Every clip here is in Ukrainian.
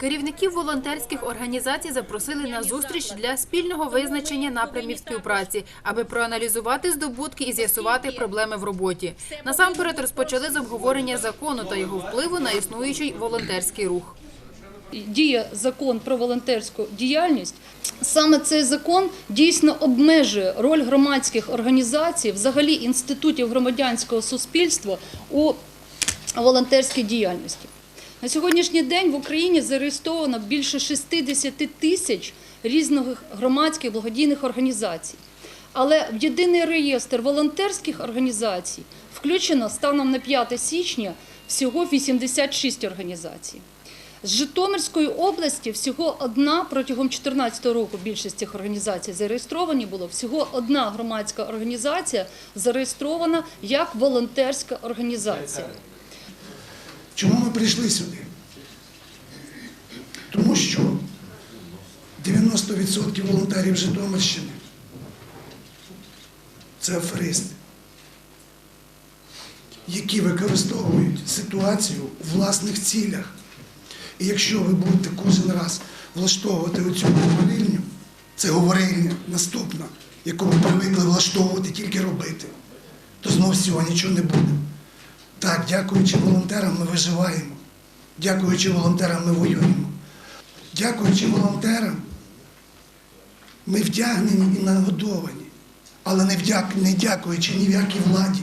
Керівників волонтерських організацій запросили на зустріч для спільного визначення напрямів співпраці, аби проаналізувати здобутки і з'ясувати проблеми в роботі. Насамперед розпочали з обговорення закону та його впливу на існуючий волонтерський рух. діє закон про волонтерську діяльність, саме цей закон дійсно обмежує роль громадських організацій, взагалі інститутів громадянського суспільства у волонтерській діяльності. На сьогоднішній день в Україні зареєстровано більше 60 тисяч різних громадських благодійних організацій. Але в єдиний реєстр волонтерських організацій включено станом на 5 січня всього 86 організацій. З Житомирської області всього одна протягом 2014 року більшість цих організацій зареєстровані було. Всього одна громадська організація зареєстрована як волонтерська організація. Чому ми прийшли сюди? Тому що 90% волонтерів Житомирщини це аферисти, які використовують ситуацію у власних цілях. І якщо ви будете кожен раз влаштовувати оцю говорильню, це говорильня наступна, яку ви привикли влаштовувати тільки робити, то знову з цього нічого не буде. Так, дякуючи волонтерам, ми виживаємо. Дякуючи волонтерам, ми воюємо. Дякуючи волонтерам, ми вдягнені і нагодовані, але не, вдяк, не дякуючи ні в якій владі.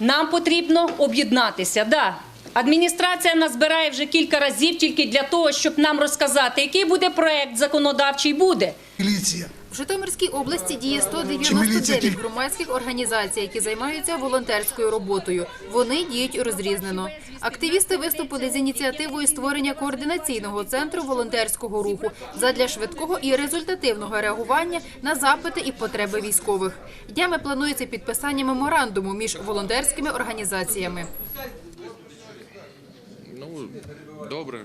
Нам потрібно об'єднатися. Да. Адміністрація нас збирає вже кілька разів тільки для того, щоб нам розказати, який буде проект законодавчий буде. Міліція. В Житомирській області діє Чи міліція 199 громадських організацій, які займаються волонтерською роботою. Вони діють розрізнено. Активісти виступили з ініціативою створення координаційного центру волонтерського руху задля швидкого і результативного реагування на запити і потреби військових. Днями планується підписання меморандуму між волонтерськими організаціями. Ну, добре.